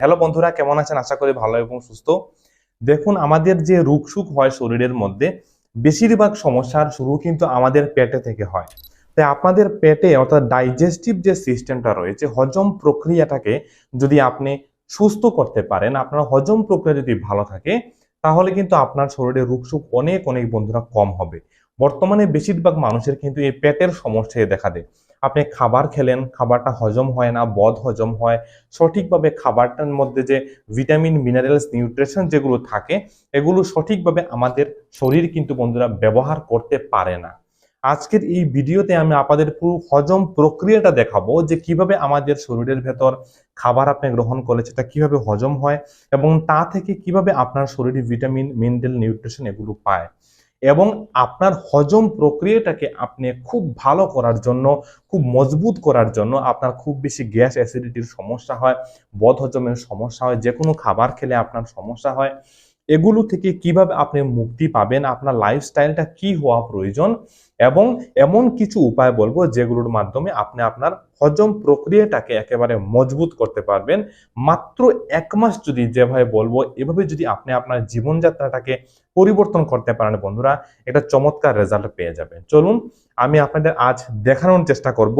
Hello বন্ধুরা, কেমন আছেন? আশা করি ভালো এবং সুস্থ। দেখুন, আমাদের যে রোগসুখ হয় শরীরের মধ্যে, বেশিরভাগ সমস্যার শুরু কিন্তু আমাদের পেটে থেকে হয়। তাই আপনাদের পেটে অর্থাৎ ডাইজেস্টিভ যে সিস্টেমটা রয়েছে, হজম প্রক্রিয়াটাকে যদি আপনি সুস্থ করতে পারেন, আপনার হজম প্রক্রিয়া যদি ভালো থাকে, তাহলে কিন্তু আপনার শরীরে রোগসুখ অনেক অনেক বন্ধুরা কম হবে। বর্তমানে বেশিরভাগ মানুষের কিন্তু এই পেটের সমস্যায় দেখা দেয়। আপনি খাবার খেলেন, খাবারটা হজম হয় না, বদ হজম হয়, সঠিকভাবে খাবারটার মধ্যে যে ভিটামিন মিনারেলস নিউট্রিশন যেগুলো থাকে, এগুলো সঠিকভাবে আমাদের শরীর কিন্তু বন্ধুরা ব্যবহার করতে পারে না। আজকের এই ভিডিওতে আমি আপনাদের পুরো হজম প্রক্রিয়াটা দেখাবো যে কীভাবে আমাদের শরীরের ভেতর খাবার আপনি গ্রহণ করলে সেটা কীভাবে হজম হয় এবং তা থেকে কীভাবে আপনার শরীরে ভিটামিন মিনারেল নিউট্রিশন এগুলো পায়। এবং আপনার হজম প্রক্রিয়াটাকে আপনি খুব ভালো করার জন্য, খুব মজবুত করার জন্য আপনার খুব বেশি গ্যাস অ্যাসিডিটির সমস্যা হয় বদ হজমের সমস্যা হয় যে কোনো খাবার খেলে আপনার সমস্যা হয়। এগুলো থেকে কীভাবে আপনি মুক্তি পাবেন, আপনার লাইফস্টাইলটা কি হওয়া প্রয়োজন এবং এমন কিছু উপায় বলব যেগুলোর মাধ্যমে আপনি আপনার হজম প্রক্রিয়াটাকে একেবারে মজবুত করতে পারবেন। মাত্র এক মাস যদি যেভাবে বলব, এভাবে যদি আপনি আপনার জীবনযাত্রাটাকে পরিবর্তন করতে পারেন বন্ধুরা, এটা চমৎকার রেজাল্ট পেয়ে যাবেন। চলুন, আমি আপনাদের আজ দেখানোর চেষ্টা করব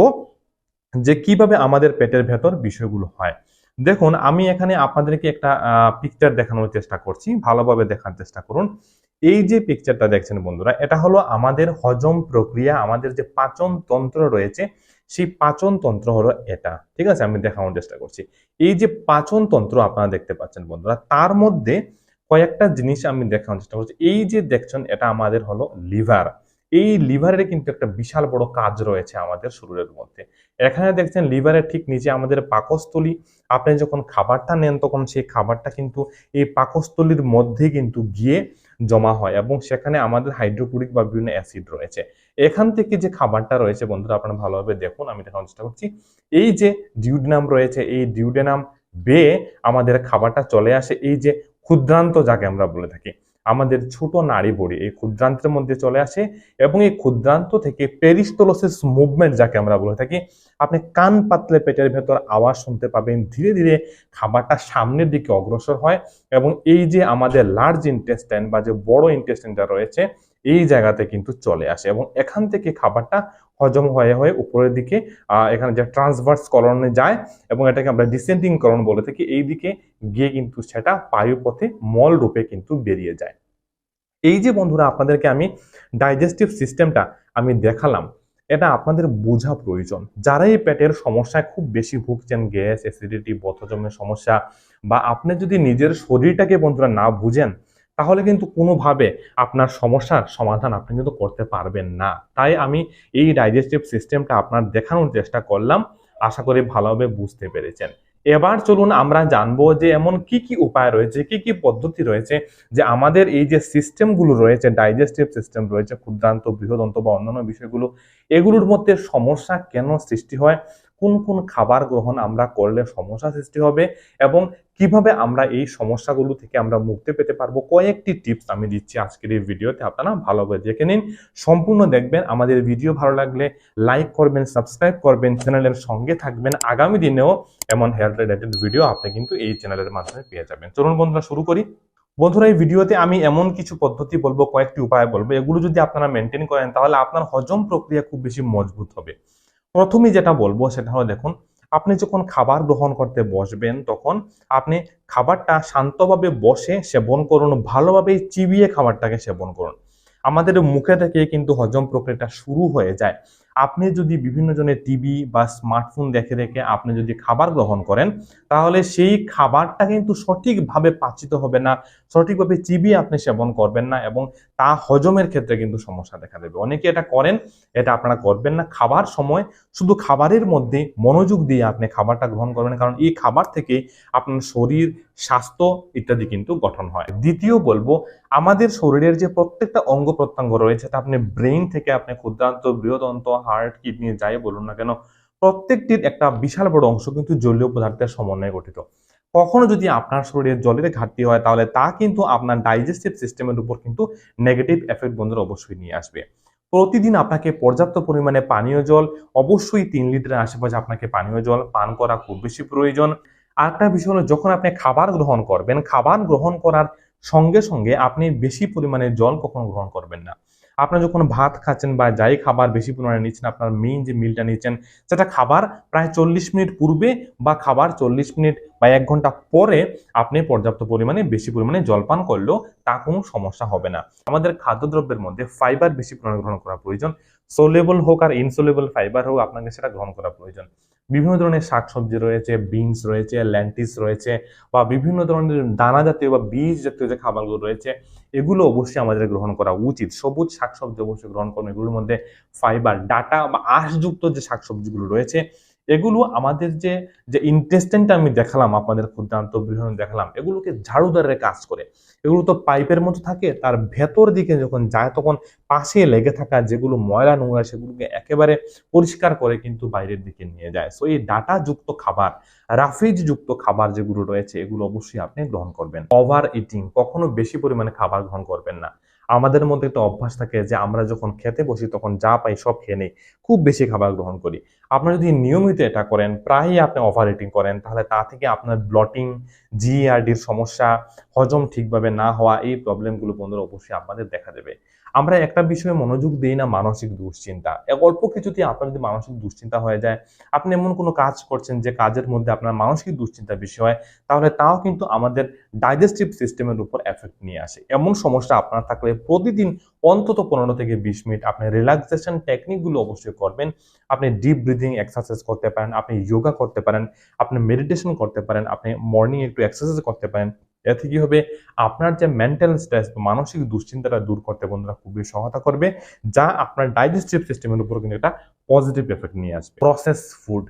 যে কীভাবে আমাদের পেটের ভেতর বিষয়গুলো হয়। দেখুন, আমি এখানে আপনাদেরকে একটা পিকচার দেখানোর চেষ্টা করছি। ভালোভাবে দেখার চেষ্টা করুন। এই যে পিকচারটা দেখছেন বন্ধুরা, এটা হলো আমাদের হজম প্রক্রিয়া, আমাদের যে পাচন তন্ত্র রয়েছে, সেই পাচন তন্ত্র হলো এটা। ঠিক আছে? আমি দেখানোর চেষ্টা করছি। এই যে পাচন তন্ত্র আপনারা দেখতে পাচ্ছেন বন্ধুরা, তার মধ্যে কয়েকটা জিনিস আমি দেখানোর চেষ্টা করছি। এই যে দেখছেন, এটা আমাদের হলো লিভার এই লিভারের কিন্তু একটা বিশাল বড় কাজ রয়েছে আমাদের শরীরের মধ্যে। এখানে দেখছেন লিভারের ঠিক নিচে আমাদের পাকস্থলী। আপনি যখন খাবারটা নেন, তখন সেই খাবারটা কিন্তু এই পাকস্থলীর মধ্যে কিন্তু গিয়ে জমা হয় এবং সেখানে আমাদের হাইড্রোক্লোরিক বা বিভিন্ন অ্যাসিড রয়েছে। এখান থেকে যে খাবারটা রয়েছে, বন্ধুরা, আপনারা ভালোভাবে দেখুন, আমি দেখানোর চেষ্টা করছি। এই যে ডিউডেনাম রয়েছে, এই ডিউডেনাম বেয়ে আমাদের খাবারটা চলে আসে। এই যে ক্ষুদ্রান্ত যাকে আমরা বলে থাকি। আমাদের ছোট নাড়ি বড়ি, এই ক্ষুদ্রান্তের মধ্যে চলে আসে এবং এই ক্ষুদ্রান্ত থেকে পেরিস্টোলোসিস মুভমেন্ট যাকে আমরা বলে থাকি, আপনি কান পাতলে পেটের ভেতর আওয়াজ শুনতে পাবেন, ধীরে ধীরে খাবারটা সামনের দিকে অগ্রসর হয় এবং এই যে আমাদের লার্জ ইন্টেস্টাইন বা যে বড় ইন্টেস্টাইনটা রয়েছে এই জায়গাতে কিন্তু চলে আসে এবং এখান থেকে খাবারটা হজম হয়ে হয়ে উপরের দিকে এখানে যে ট্রান্সভার্স করণে যায় এবং এটাকে আমরা ডিসেন্ডিং করণ বলে থাকি, এই দিকে গিয়ে কিন্তু সেটা বায়ুপথে মল রূপে কিন্তু বেরিয়ে যায়। এই যে বন্ধুরা, আপনাদেরকে আমি ডাইজেস্টিভ সিস্টেমটা আমি দেখালাম, এটা আপনাদের বোঝা প্রয়োজন। যারা এই পেটের সমস্যায় খুব বেশি ভুগছেন, গ্যাস অ্যাসিডিটি বথজমের সমস্যা বা আপনি যদি নিজের শরীরটাকে বন্ধুরা না বুঝেন তাহলে কিন্তু কোনোভাবে আপনার সমস্যার সমাধান আপনি কিন্তু করতে পারবেন না। তাই আমি এই ডাইজেস্টিভ সিস্টেমটা আপনার দেখানোর চেষ্টা করলাম। আশা করি ভালোভাবে বুঝতে পেরেছেন। এবার চলুন আমরা জানব যে এমন কি কি উপায় রয়েছে, কি কি পদ্ধতি রয়েছে যে আমাদের এই যে সিস্টেমগুলো রয়েছে ডাইজেস্টিভ সিস্টেম রয়েছে, ক্ষুদ্রান্ত, বৃহদন্ত বা অন্যান্য বিষয়গুলো, এগুলোর মধ্যে সমস্যা কেন সৃষ্টি হয়? কোন কোন খাবার গ্রহণ আমরা করলে সমস্যা সৃষ্টি হবে এবং কীভাবে আমরা এই সমস্যাগুলো থেকে আমরা মুক্তি পেতে পারব? কয়েকটি টিপস আমি দিচ্ছি আজকের এই ভিডিওতে, আপনারা ভালোভাবে দেখে নিন। সম্পূর্ণ দেখবেন, আমাদের ভিডিও ভালো লাগলে লাইক করবেন সাবস্ক্রাইব করবেন চ্যানেলের সঙ্গে থাকবেন। আগামী দিনেও এমন হেলথ রিলেটেড ভিডিও আপনি কিন্তু এই চ্যানেলের মাধ্যমে পেয়ে যাবেন। চলুন বন্ধুরা, শুরু করি। বন্ধুরা, এই ভিডিওতে আমি এমন কিছু পদ্ধতি বলব, কয়েকটি উপায় বলব। এগুলো যদি আপনারা মেনটেন করেন, তাহলে আপনার হজম প্রক্রিয়া খুব বেশি মজবুত হবে। প্রথমে যেটা বলব সেটা হলো দেখুন, আপনি যখন খাবার গ্রহণ করতে বসবেন, তখন আপনি খাবারটা শান্তভাবে বসে সেবন করুন, ভালোভাবে চিবিয়ে খাবারটাকে সেবন করুন। আমাদের মুখে থেকে কিন্তু হজম প্রক্রিয়াটা শুরু হয়ে যায়। আপনি যদি বিভিন্ন জনের টিভি বা স্মার্টফোন দেখে দেখে আপনি যদি খাবার গ্রহণ করেন, তাহলে সেই খাবারটা কিন্তু সঠিকভাবে পাচিত হবে না, সঠিকভাবে চিবিয়ে আপনি সেবন করবেন না এবং তা হজমের ক্ষেত্রে কিন্তু সমস্যা দেখা দেবে। অনেকে এটা করেন, এটা আপনারা করবেন না। খাবার সময় শুধু খাবারের মধ্যে মনোযোগ দিয়ে আপনি খাবারটা গ্রহণ করবেন, কারণ এই খাবার থেকে আপনার শরীর স্বাস্থ্য ইত্যাদি কিন্তু গঠন হয়। দ্বিতীয় বলব, আমাদের শরীরের যে প্রত্যেকটা অঙ্গ প্রত্যঙ্গ রয়েছে, তা আপনি ব্রেইন থেকে আপনি ক্ষুদ্রান্ত, বৃহদন্ত, হার্ট, কিডনি, যাই বলুন না কেন, প্রত্যেকটির একটা বিশাল বড় অংশ কিন্তু জলীয় পদার্থের সমন্বয়ে গঠিত। কখনো যদি আপনার শরীরে জলের ঘাটতি হয়, তাহলে তা কিন্তু আপনার ডাইজেস্টিভ সিস্টেমের উপর কিন্তু নেগেটিভ এফেক্ট বন্ধুরা অবশ্যই নিয়ে আসবে। প্রতিদিন আপনাকে পর্যাপ্ত পরিমাণে পানীয় জল, অবশ্যই তিন লিটারের আশেপাশে আপনাকে পানীয় জল, পান করা খুব বেশি প্রয়োজন। আরেকটা বিষয় হলো, যখন আপনি খাবার গ্রহণ করবেন, খাবার গ্রহণ করার সঙ্গে সঙ্গে আপনি বেশি পরিমাণে জল কখনো গ্রহণ করবেন না। আপনার যখন ভাত খাচ্ছেন বা যাই খাবার বেশি পরিমাণে নিচ্ছেন, আপনার মেইন যে মিলটা নিচ্ছেন, সেটা খাবার প্রায় চল্লিশ মিনিট পূর্বে বা খাবার চল্লিশ মিনিট বা এক ঘণ্টা পরে আপনি পর্যাপ্ত পরিমাণে বেশি পরিমাণে জলপান করলেও তা কোনো সমস্যা হবে না। আমাদের খাদ্যদ্রব্যের মধ্যে ফাইবার বেশি পরিমাণে গ্রহণ করা প্রয়োজন। সোলেবল হোক আর ইনসোলেবল ফাইবার হোক, আপনাকে সেটা গ্রহণ করা প্রয়োজন। বিভিন্ন ধরনের শাকসবজি রয়েছে বিনস রয়েছে ল্যান্টিস রয়েছে, বা বিভিন্ন ধরনের দানা জাতীয় বা বীজ জাতীয় যে খাবারগুলো রয়েছে, এগুলো অবশ্যই আমাদের গ্রহণ করা উচিত। সবুজ শাকসবজি অবশ্যই গ্রহণ করুন। এগুলোর মধ্যে ফাইবার ডাটা বা আঁশযুক্ত যে শাকসবজিগুলো রয়েছে এগুলো আমাদের যে যে ইন্টেস্টেনটা আমি দেখালাম, আপনাদের ক্ষুদ্রান্ত বৃহৎ দেখালাম, এগুলোকে ঝাড়ুদারের কাজ করে। এগুলো তো পাইপের মতো থাকে, তার ভেতর দিকে যখন যায় তখন পাশে লেগে থাকা যেগুলো ময়লা নোংরা, সেগুলোকে একেবারে পরিষ্কার করে কিন্তু বাইরের দিকে নিয়ে যায়। সো এই ডাটা যুক্ত খাবার রাফিজ যুক্ত খাবার যেগুলো রয়েছে, এগুলো অবশ্যই আপনি গ্রহণ করবেন। ওভার ইটিং কখনো বেশি পরিমাণে খাবার গ্রহণ করবেন না। আমাদের মধ্যে একটা অভ্যাস থাকে যে আমরা যখন খেতে বসি, তখন যা পাই সব খেয়ে নেই। খুব বেশি খাবার গ্রহণ করি। আপনারা যদি নিয়মিত এটা করেন, প্রায়ই আপনি ওভার ইটিং করেন, তাহলে তা থেকে আপনার ব্লটিং জিআরডির সমস্যা, হজম ঠিকভাবে না হওয়া, এই প্রবলেমগুলো বন্ধুরা অবশ্যই আপনাদের দেখা দেবে। আমরা একটা বিষয়ে মনোযোগ দিই না মানসিক দুশ্চিন্তা। অল্প কিছুতে আপনার যদি মানসিক দুশ্চিন্তা হয়ে যায়, আপনি এমন কোনো কাজ করছেন যে কাজের মধ্যে আপনার মানসিক দুশ্চিন্তা বেশি হয়, তাহলে তাও কিন্তু আমাদের ডাইজেস্টিভ সিস্টেমের উপর এফেক্ট নিয়ে আসে। এমন সমস্যা আপনার থাকলে প্রতিদিন অন্তত পনেরো থেকে বিশ মিনিট আপনি রিল্যাক্সেশন টেকনিকগুলো অবশ্যই করবেন। আপনি ডিপ ব্রিদিং এক্সারসাইজ করতে পারেন, আপনি যোগা করতে পারেন, আপনি মেডিটেশন করতে পারেন, আপনি মর্নিং একটু এক্সারসাইজ করতে পারেন। এতে কি হবে? আপনার যে মেন্টাল স্ট্রেস বা মানসিক দুশ্চিন্তাটা দূর করতে বন্ধুরা খুবই সহায়তা করবে, যা আপনার ডাইজেস্টিভ সিস্টেমের উপর কিন্তু একটা পজিটিভ এফেক্ট নিয়ে আসবে। প্রসেস ফুড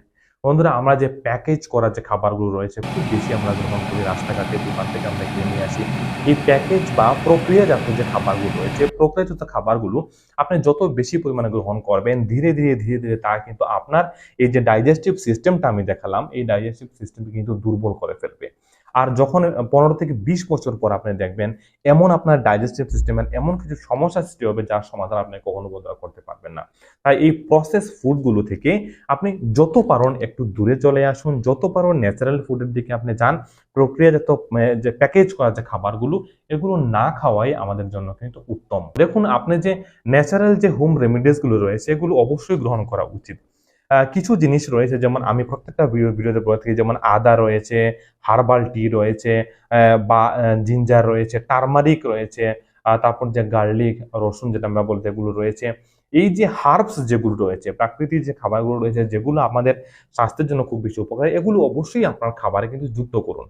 বন্ধুরা, আমরা যে প্যাকেজ করা যে খাবারগুলো রয়েছে, খুব বেশি আমরা গ্রহণ করি, রাস্তাঘাটে দোকান থেকে আমরা কিনে নিয়ে আসি, এই প্যাকেজ বা প্রক্রিয়াজাত যে খাবারগুলো রয়েছে, প্রক্রিয়াজাত খাবারগুলো আপনি যত বেশি পরিমাণে গ্রহণ করবেন, ধীরে ধীরে ধীরে ধীরে তা কিন্তু আপনার এই যে ডাইজেস্টিভ সিস্টেমটা আমি দেখালাম, এই ডাইজেস্টিভ সিস্টেমকে কিন্তু দুর্বল করে ফেলবে। আর যখন পনেরো থেকে বিশ বছর পর আপনি দেখবেন, এমন আপনার ডাইজেস্টিভ সিস্টেমের এমন কিছু সমস্যা সৃষ্টি হবে যার সমাধান আপনি কখনো বোধহয় করতে পারবেন না। তাই এই প্রসেস ফুডগুলো থেকে আপনি যত পারেন একটু দূরে চলে আসুন, যত পারেন ন্যাচারাল ফুডের দিকে আপনি যান, প্রক্রিয়াজাত যে প্যাকেজ করা যে খাবারগুলো, এগুলো না খাওয়াই আমাদের জন্য কিন্তু উত্তম। দেখুন, আপনি যে ন্যাচারাল যে হোম রেমিডিসগুলো রয়েছে, এগুলো অবশ্যই গ্রহণ করা উচিত। কিছু জিনিস রয়েছে, যেমন আমি প্রত্যেকটা ভিডিওতে বলে থাকি, যেমন আদা রয়েছে হার্বাল টি রয়েছে বা জিঞ্জার রয়েছে টার্মারিক রয়েছে তারপর যে গার্লিক রসুন যেটা আমরা বলতে এগুলো রয়েছে। এই যে হার্বস যেগুলো রয়েছে, প্রাকৃতিক যে খাবারগুলো রয়েছে, যেগুলো আমাদের স্বাস্থ্যের জন্য খুব বেশি উপকারী, এগুলো অবশ্যই আপনার খাবারে কিন্তু যুক্ত করুন।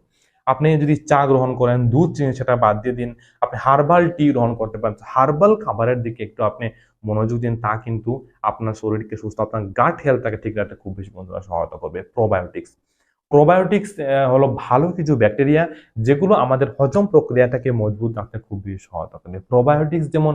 আপনি যদি চা গ্রহণ করেন, দুধ, চিনি সেটা বাদ দিয়ে দিন, আপনি হার্বাল টি গ্রহণ করতে পারেন। হার্বাল খাবারের দিকে একটু আপনি মনোযোগ দিন, তা কিন্তু আপনার শরীরকে সুস্থ, আপনার গাট হেলথটাকে ঠিক রাখতে খুব বেশি বন্ধুরা সহায়তা করবে। প্রোবায়োটিক্স প্রোবায়োটিক্স হলো ভালো কিছু ব্যাকটেরিয়া যেগুলো আমাদের হজম প্রক্রিয়াটাকে মজবুত রাখতে খুব বেশি সহায়তা করে। প্রোবায়োটিক্স যেমন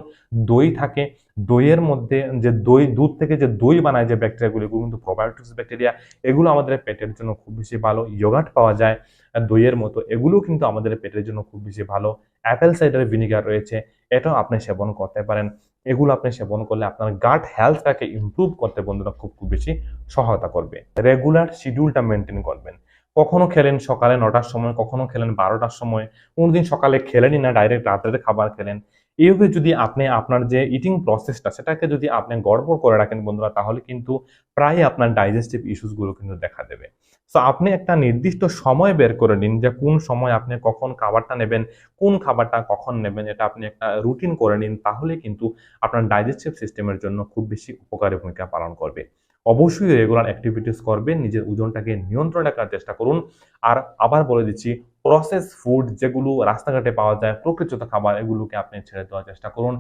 দই থাকে, দইয়ের মধ্যে যে দই, দুধ থেকে যে দই বানায় যে ব্যাকটেরিয়াগুলো এগুলো কিন্তু প্রোবায়োটিক্স ব্যাকটেরিয়া এগুলো আমাদের পেটের জন্য খুব বেশি ভালো। ইয়োগাট পাওয়া যায় দইয়ের মতো এগুলো কিন্তু আমাদের পেটের জন্য খুব বেশি ভালো। অ্যাপেল সাইডার ভিনিগার রয়েছে, এটাও আপনি সেবন করতে পারেন। এগুলো আপনি সেবন করলে আপনার গাট হেলথটাকে ইমপ্রুভ করতে বন্ধুরা খুব খুব বেশি সহায়তা করবে। রেগুলার শিডিউলটা মেনটেন করবেন। কখনো খেলেন সকালে নটার সময়, কখনো খেলেন বারোটার সময়, কোনোদিন সকালে খেলেনই না ডাইরেক্ট রাত্রে খাবার খেলেন। এইভাবে যদি আপনি, আপনার যে ইটিং প্রসেসটা সেটাকে যদি আপনি গড়বড় করে রাখেন বন্ধুরা, তাহলে কিন্তু প্রায় আপনার ডাইজেস্টিভ ইস্যুসগুলো কিন্তু দেখা দেবে। সো আপনি একটা নির্দিষ্ট সময় বের করে নিন যে কোন সময় আপনি কখন খাবারটা নেবেন, কোন খাবারটা কখন নেবেন, এটা আপনি একটা রুটিন করে নিন, তাহলে কিন্তু আপনার ডাইজেস্টিভ সিস্টেমের জন্য খুব বেশি উপকারী ভূমিকা পালন করবে। অবশ্যই রেগুলার অ্যাক্টিভিটিস করবেন, নিজের ওজনটাকে নিয়ন্ত্রণ রাখার চেষ্টা করুন। আর আবার বলে দিচ্ছি প্রসেস ফুড যেগুলো রাস্তাঘাটে পাওয়া যায় প্রকৃত খাবার, এগুলোকে আপনি ছেড়ে দেওয়ার চেষ্টা করুন।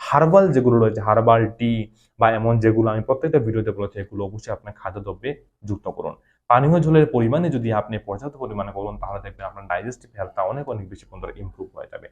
হার্বাল যেগুলো রয়েছে হার্বাল টি বা এমন যেগুলো আমি প্রত্যেকটা ভিডিওতে বলেছি, এগুলো অবশ্যই আপনার খাদ্যদ্রব্যে যুক্ত করুন। পানীয় জলের পরিমাণে যদি আপনি পর্যাপ্ত পরিমাণে করুন তাহলে দেখবেন আপনার ডাইজেস্টিভ হেলথটা অনেক অনেক বেশি পর্যন্ত ইম্প্রুভ হয়ে যাবে।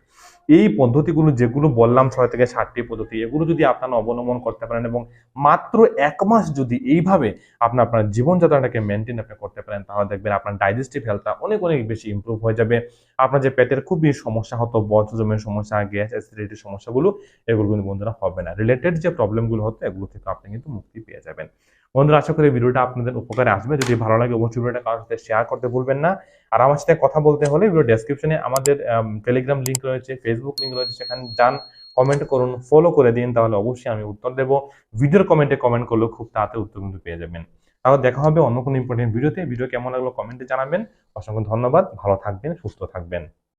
এই পদ্ধতিগুলো যেগুলো বললাম ছয় থেকে ষাটটি পদ্ধতি, এগুলো যদি আপনারা অবলম্বন করতে পারেন এবং মাত্র এক মাস যদি এইভাবে আপনার আপনার জীবনযাত্রাটাকে মেনটেন আপনি করতে পারেন, তাহলে দেখবেন আপনার ডাইজেস্টিভ হেলথটা অনেক অনেক বেশি ইম্প্রুভ হয়ে যাবে। আপনার যে পেটের খুবই সমস্যা হতো, বজ্রজমের সমস্যা, গ্যাস অ্যাসিডিটির সমস্যাগুলো, এগুলো কিন্তু বন্ধুরা হবে না। রিলেটেড যে প্রবলেমগুলো হতো, এগুলো থেকে আপনি কিন্তু মুক্তি পেয়ে যাবেন। বন্ধুরা, আশা করি ভিডিওটা আপনাদের উপকারে আসবে। যদি ভালো লাগে, অবশ্যই ভিডিওটা কারোর সাথে শেয়ার করতে ভুলবেন না। আর আমার সাথে কথা বলতে হলে ভিডিও ডেসক্রিপশনে আমাদের টেলিগ্রাম লিঙ্ক রয়েছে ফেসবুক লিঙ্ক রয়েছে, সেখানে যান কমেন্ট করুন ফলো করে দিন, তাহলে অবশ্যই আমি উত্তর দেবো। ভিডিওর কমেন্টে কমেন্ট করলেও খুব তাড়াতাড়ি উত্তর কিন্তু পেয়ে যাবেন। তাহলে দেখা হবে অন্য কোনো ইম্পর্টেন্ট ভিডিওতে ভিডিও কেমন লাগল কমেন্টে জানাবেন। অসংখ্য ধন্যবাদ। ভালো থাকবেন, সুস্থ থাকবেন।